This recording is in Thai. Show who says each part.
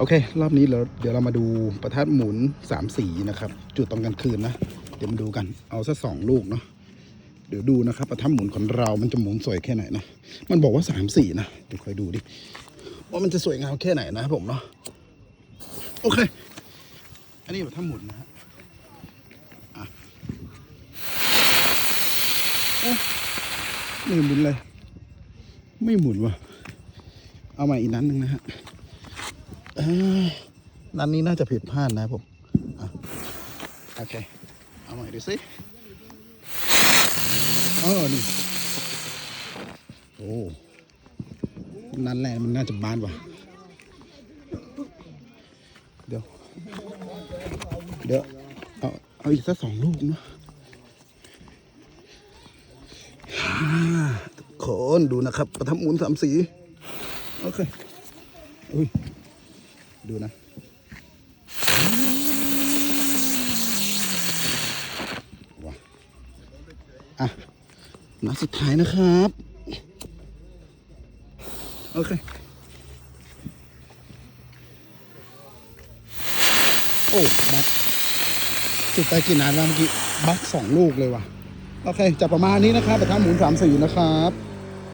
Speaker 1: โอเค รอบนี้เราเดี๋ยวเรามาดูประทัดหมุนสามสีนะครับ จุดตอนกลางคืนนะ เดี๋ยวมาดูกันเอาสักสองลูกเนาะเดี๋ยวดูนะครับประทัดหมุนของเรามันจะหมุนสวยแค่ไหนนะ มันบอกว่าสามสีนะเดี๋ยวคอยดูดิว่ามันจะสวยงามแค่ไหนนะครับผมเนาะโอเค อันนี้ประทัดหมุนนะฮะอะเอ๊ะไม่หมุนเลย ไม่หมุนว่ะ เอาใหม่อีกนั้นหนึ่งนะฮะ เอ้นันนี้น่าจะผิดพลาดนะผมอะโอเค เอาใหม่ดูสิเออนี่โอ้นั่นแหละมันน่าจะบานว่ะ เดี๋ยว เดี๋ยว เอาเอาอีกสักสองลูกนะอ่าทุกคนดูนะครับ ประทับหมุนสามสี โอเค อุ้ย ดูนะ ว้าอะนัดสุดท้ายนะครับ โอเค โอ้บักจุดไปกี่นัดแล้วเมื่อกี้ บักสองลูกเลยว่ะ โอเค จะประมาณนี้นะครับแต่ถ้าหมุนสามสี่นะครับ